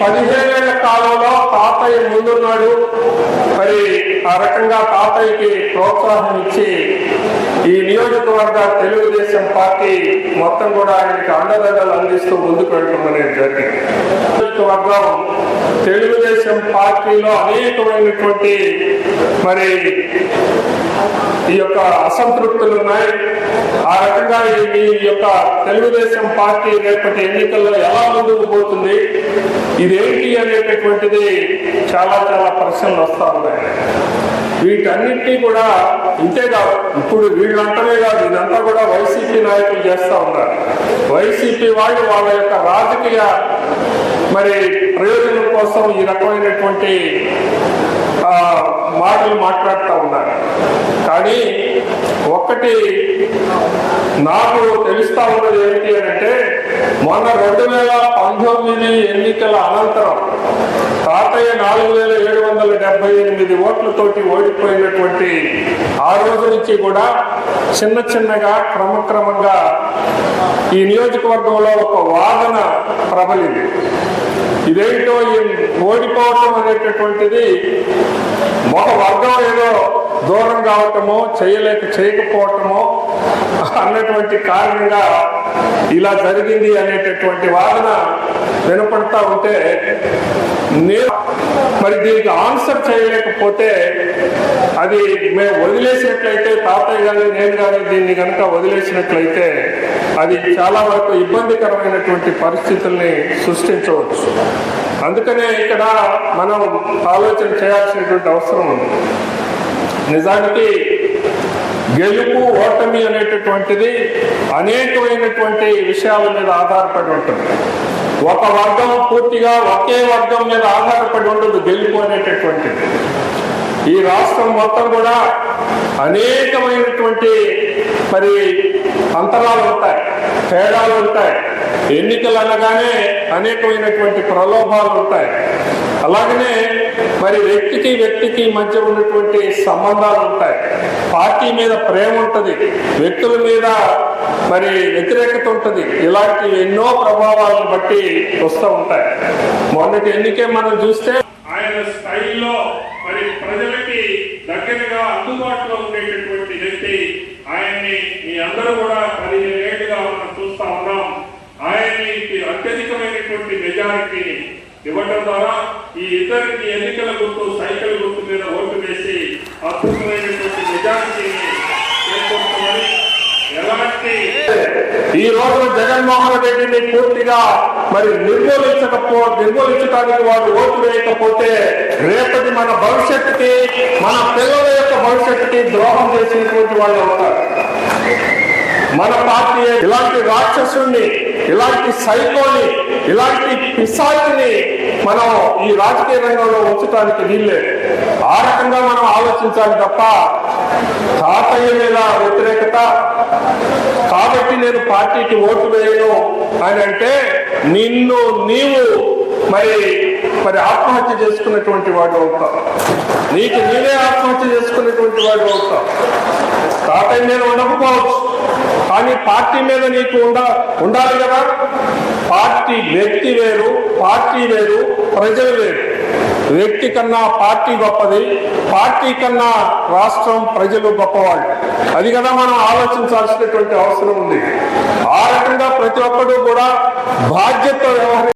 పదిహేనేళ్ళ కాలంలో తాతయ్య ముందున్నాడు. మరి ఆ రకంగా తాతయ్యకి ప్రోత్సాహం ఇచ్చి ఈ నియోజకవర్గ తెలుగుదేశం పార్టీ మొత్తం కూడా ఆయనకి అండదండలు అందిస్తూ ముందుకు వెళ్ళడం అనేది జరిగింది. నియోజకవర్గం తెలుగుదేశం పార్టీలో అనేకమైనటువంటి మరి ఈ యొక్క అసంతృప్తులు ఉన్నాయి. ఆ రకంగా ఈ ఈ యొక్క తెలుగుదేశం పార్టీ రేపటి ఎన్నికల్లో ఎలా ముందుకు పోతుంది? ఇదేంటి అనేటటువంటిది చాలా చాలా ప్రశ్నలు వస్తా ఉన్నాయి. వీటన్నిటినీ కూడా ఇంతే కాదు ఇప్పుడు వీళ్ళంటనే కాదు ఇదంతా కూడా వైసీపీ నాయకులు చేస్తూ ఉన్నారు. వైసీపీ వాళ్ళు వాళ్ళ యొక్క రాజకీయ మరి ప్రయోజనం కోసం ఈ రకమైనటువంటి మాటలు మాట్లాడుతూ ఉన్నారు. కానీ ఒక్కటి నాకు తెలుస్తా ఉన్నది ఏంటి అంటే మొన్న రెండు వేల పంతొమ్మిది ఎన్నికల అనంతరం తాతయ్య నాలుగు వేల ఏడు వందల డెబ్బై ఎనిమిది ఓట్లతోటి ఓడిపోయినటువంటి ఆ రోజు నుంచి కూడా చిన్న చిన్నగా క్రమక్రమంగా ఈ నియోజకవర్గంలో ఒక వాదన ప్రబలింది. ఇదేంటో ఈ ఓడిపోవటం అనేటటువంటిది ఒక వర్గం ఏదో దూరం కావటమో చేయలేక చేయకపోవటమో అన్నటువంటి కారణంగా ఇలా జరిగింది అనేటటువంటి వాదన వినపడతా ఉంటే నేను మరి దీనికి ఆన్సర్ చేయలేకపోతే అది మేము వదిలేసినట్లయితే తాతయ్య కానీ నేను కానీ దీన్ని కనుక వదిలేసినట్లయితే అది చాలా వరకు ఇబ్బందికరమైనటువంటి పరిస్థితుల్ని సృష్టించవచ్చు. అందుకనే ఇక్కడ మనం ఆలోచన చేయాల్సినటువంటి అవసరం ఉంది. నిజానికి గెలుపు ఓటమి అనేటటువంటిది అనేకమైనటువంటి విషయాల మీద ఆధారపడి ఉంటుంది. ఒక వర్గం పూర్తిగా ఒకే వర్గం మీద ఆధారపడి ఉండదు గెలుపు అనేటటువంటిది. ఈ రాష్ట్రం మొత్తం కూడా అనేకమైనటువంటి మరి అంతరాలు ఉంటాయి తేడాలు ఉంటాయి. ఎన్నికలు అనగానే అనేకమైనటువంటి ప్రలోభాలు ఉంటాయి. అలాగనే మరి వ్యక్తికి వ్యక్తికి మధ్య ఉన్నటువంటి సంబంధాలు ఉంటాయి. పార్టీ మీద ప్రేమ ఉంటుంది వ్యక్తుల మీద మరి వ్యతిరేకత ఉంటుంది. ఇలాంటి ఎన్నో ప్రభావాలను బట్టి వస్తూ ఉంటాయి. మొన్నటి ఎన్నికే మనం చూస్తే ఆయన స్థాయిలో మరి ప్రజలకి దగ్గరగా అందుబాటులో ఉండేటటువంటి వ్యక్తి. ఆయన్ని మీ అందరూ కూడా పదిహేను ఏళ్ళుగా మనం చూస్తా ఉన్నాం. ఆయన్ని అత్యధికమైనటువంటి మెజారిటీని ఇవ్వడం ద్వారా ఈ ఇద్దరికి ఎన్నికల గుర్తు సైకిల్ గుర్తు మీద ఓటు వేసి అద్భుతమైనటువంటి మెజారిటీని చేకూర్చుకొని ఎలాంటి ఈ రోజు జగన్మోహన్ రెడ్డిని పూర్తిగా మరి నిర్మూలించకపో నిర్మూలించడానికి వాడు ఓటు వేయకపోతే రేపటి మన భవిష్యత్తుకి మన పిల్లల యొక్క భవిష్యత్తుకి ద్రోహం చేసినటువంటి వాళ్ళు అవుతారు మన పార్టీ ఇలాంటి రాక్షసుని ఇలాంటి సైకోని ఇలాంటి పిశాచిని మనం ఈ రాజకీయ రంగంలో ఉంచడానికి వీళ్ళే ఆ రకంగా మనం ఆలోచించాలి తప్ప తాతయ్య మీద వ్యతిరేకత. కాబట్టి నేను పార్టీకి ఓటు వేయను అని అంటే నిన్ను నీవు మరి మరి ఆత్మహత్య చేసుకున్నటువంటి వాడు అవుతావు నీకు నీవే ఆత్మహత్య చేసుకున్నటువంటి వాడు అవుతావు తాతయ్య మీద ఉండకపోవచ్చు కానీ పార్టీ మీద నీకు ఉండ ఉండాలి కదా? పార్టీ వ్యక్తి వేరు పార్టీ వేరు ప్రజలు వేరు. వ్యక్తి కన్నా పార్టీ గొప్పది పార్టీ కన్నా రాష్ట్రం ప్రజలు గొప్పవాళ్ళు. అది కదా మనం ఆలోచించాల్సినటువంటి అవసరం ఉంది. ఆ రకంగా ప్రతి ఒక్కరూ కూడా బాధ్యత వ్యవహరి